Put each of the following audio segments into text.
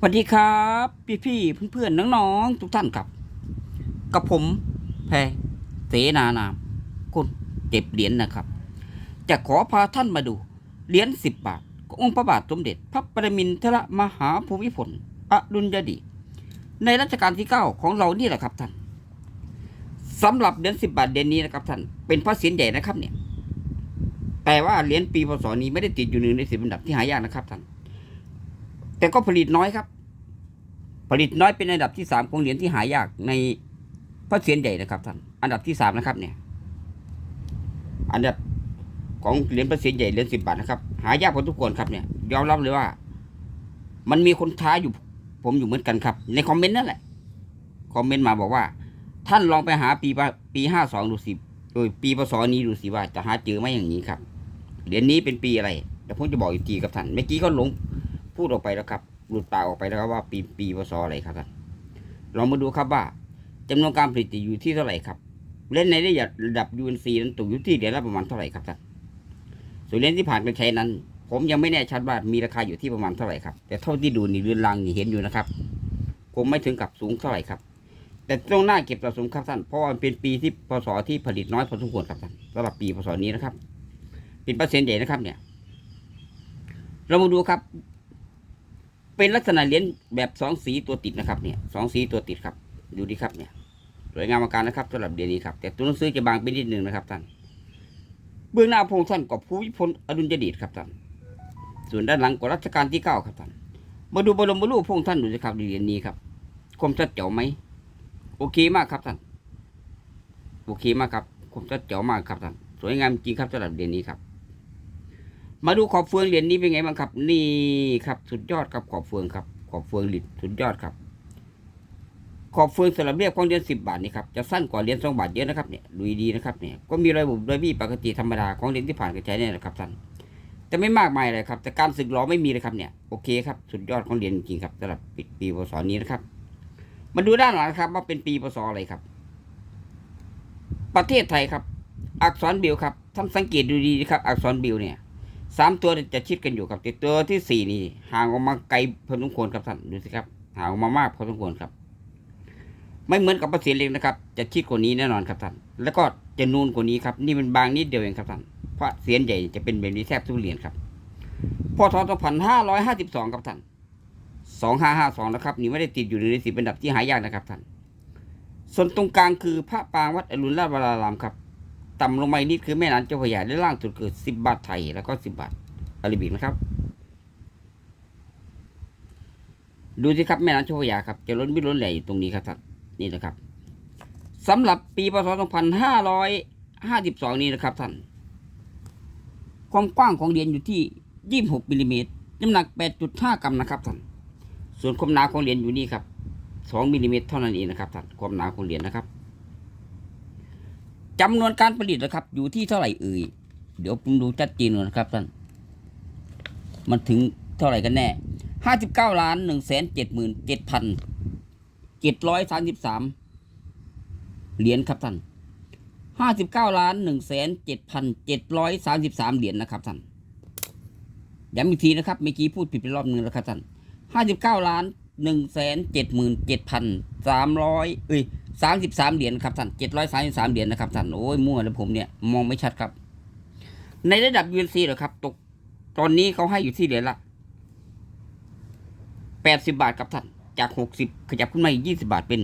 สวัสดีครับ พี่พี่ๆเพื่อนๆน้องๆทุกท่านครับ กับผมแพรเสนานามคนเก็บเหรียญนะครับ จะขอพาท่านมาดูเหรียญสิบบาทขององค์พระบาทสมเด็จ พระปรมินทรมหาภูมิพลอดุลยเดีในรัชกาลที่เก้าของเรานี่แหละครับท่านสำหรับเหรียญสิบบาทเหรียญนี้นะครับท่านเป็นพระเศียรใหญ่นะครับเนี่ยแต่ว่าเหรียญปีพศนี้ไม่ได้ติดอยู่หนึ่งในสิบอันดับที่หายากนะครับท่าน แต่ก็ผลิตน้อยครับ ผลิตน้อยเป็นอันดับที่สามของเหรียญที่หายากในพระเศียรใหญ่นะครับท่านอันดับที่สามนะครับ เนี่ย อันดับของเหรียญพระเศียรใหญ่เหรียญสิบบาทนะครับหายากพอทุกคนครับเนี่ยยอมรับเลยว่า มันมีคนท้าอยู่ ผมอยู่เหมือนกันครับ ในคอมเมนต์นั่นแหละคอมเมนต์มาบอกว่า ท่านลองไปหาปีปีห้าสองดูสิโดยปีพศนี้ดูสิว่าจะหาเจอไหมอย่างนี้ครับเหรียญนี้เป็นปีอะไรเดี๋ยวผมจะบอกอีกทีครับท่านเมื่อกี้ก็หลง พูดออกไปแล้วครับ หลุดปากออกไปแล้วครับว่าปีปีพศอะไรครับท่านลองมาดูครับว่าจำนวนการผลิตอยู่ที่เท่าไหร่ครับเล่นในระดับ UNC นั้นตกอยู่ที่เหรียญละประมาณเท่าไหร่ครับท่านส่วนเหรียญที่ผ่านการใช้นั้น ผมยังไม่แน่ชัดว่ามีราคาอยู่ที่ประมาณเท่าไหร่ครับ แต่เท่าที่ดูนี่เรือนรางนี่เห็นอยู่นะครับคงไม่ถึงกับสูงเท่าไหร่ครับแต่ต้องน่าเก็บสะสมครับท่าน เพราะว่าเป็นปีที่พศที่ผลิตน้อยพอสมควรครับท่านสำหรับปีพศนี้นะครับเป็นเปอร์เซ็นต์ใหญ่นะครับเนี่ย เรามาดูครับ เป็นลักษณะเหรียญแบบสองสีตัวติดนะครับเนี่ยสองสีตัวติดครับดูดีครับเนี่ยสวยงามมากการนะครับสำหรับเหรียนี้ครับ แต่ตัวหนังสือจะบางไปนิดนึงนะครับท่านเบื้องหน้าพงค์ท่านกับภูมิพลอดุลยเดชครับท่านส่วนด้านหลังก็รัชกาลที่เก้าครับท่านมาดูบรมรูปพงค์ท่านดูสิครับเหรียญนี้ครับคมชัดเจ๋วไหมโอเคมากครับท่านโอเคมากครับคมชัดเจ๋วมากครับท่านสวยงามจริงครับสำหรับเหรียนี้ครับ มาดูขอบเฟืองเหรียญนี้เป็นไงบ้างครับ นี่ครับสุดยอดครับขอบเฟืองครับ ขอบเฟืองหลิดสุดยอดครับ ขอบเฟืองสำหรับเรียบของเหรียญสิบบาทนี่ครับจะสั้นกว่าเหรียญสองบาทเยอะนะครับเนี่ยดูดีนะครับเนี่ยก็มีรอยบุบรอยบี้ปกติธรรมดาของเหรียญที่ผ่านการใช้เนี่ยนะครับท่านแต่ไม่มากมายเลยครับแต่การสึกหล้อไม่มีเลยครับเนี่ยโอเคครับสุดยอดของเหรียญจริงครับสำหรับปีปีพศนี้นะครับมาดูด้านหลังครับว่าเป็นปีพศอะไรครับ ประเทศไทยครับ อักษรบิลครับท่านสังเกตดูดีครับ อักษรบิลเนี่ย สามตัวจะชิดกันอยู่ครับแต่ตัวที่สี่นี่ห่างออกมาไกลพอสมควรครับท่านดูสิครับห่างออกมามากพอสมควรครับ ไม่เหมือนกับประสิทธิ์เล็กนะครับ จะชิดกว่านี้แน่นอนครับท่านแล้วก็จะนูนกว่านี้ครับ นี่มันบางนิดเดียวเองครับท่านเพราะเสียนใหญ่จะเป็นแบบนี้แทบทุเรียญครับพศ2552 ครับท่าน 2552 นะครับ นี่ไม่ได้ติดอยู่ในสิบอันดับที่หายากนะครับท่าน ส่วนตรงกลางคือพระปางวัดอรุณราชวรารามครับ ต่ำลงมาอีกนิดคือแม่น้ำเจ้าพระยาและล่างสุดคือสิบบาทไทยแล้วก็สิบบาทอาราบิกนะครับ ดูสิครับแม่น้ำเจ้าพระยาครับจะล้นไม่ล้นแหล่อยู่ตรงนี้ครับท่านนี่นะครับสำหรับปีพศ2552นี้นะครับท่านความกว้างของเหรียญอยู่ที่26มิลลิเมตรน้ำหนัก8.5กรัมนะครับท่านส่วนความหนาของเหรียญอยู่นี่ครับ2มิลลิเมตรเท่านั้นเองนะครับท่านความหนาของเหรียญนะครับ จำนวนการผลิตนะครับ อยู่ที่เท่าไหร่เอ่ย เดี๋ยวผมดูชัดเจนก่อนนะครับท่าน มันถึงเท่าไหร่กันแน่ห้าสิบเก้าล้านหนึ่งแสนเจ็ดหมื่นเจ็ดพันเจ็ดร้อยสามสิบสามเหรียญครับท่านห้าสิบเก้าล้านหนึ่งแสนเจ็ดพันเจ็ดร้อยสามสิบสามเหรียญนะครับท่านย้ำอีกทีนะครับเมื่อกี้พูดผิดไปรอบนึงแล้วครับท่านห้าสิบเก้าล้านหนึ่งแสนเจ็ดหมื่นเจ็ดพันสามร้อยเอ้ย สามสิบสามเหรียญครับท่านเจ็ดร้อยสามสิบสามเหรียญนะครับท่านโอ้ยมั่วแล้วผมเนี่ยมองไม่ชัดครับ ในระดับ UNC เหรอครับ ตกตอนนี้เขาให้อยู่ที่เหรียญละแปดสิบบาทครับท่านจากหกสิบขยับขึ้นมาอีกยี่สิบาทเป็น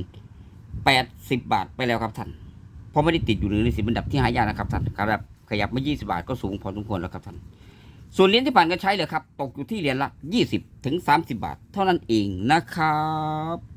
แปดสิบบาทไปแล้วครับท่านเพราะไม่ได้ติดอยู่ในสิบอันดับที่หายากนะครับท่านขยับขยับมายี่สิบาทก็สูงพอสมควรแล้วครับท่านส่วนเหรียญที่ผ่านการใช้เลยครับ ตกอยู่ที่เหรียญละยี่สิบถึงสามสิบาท เท่านั้นเองนะครับ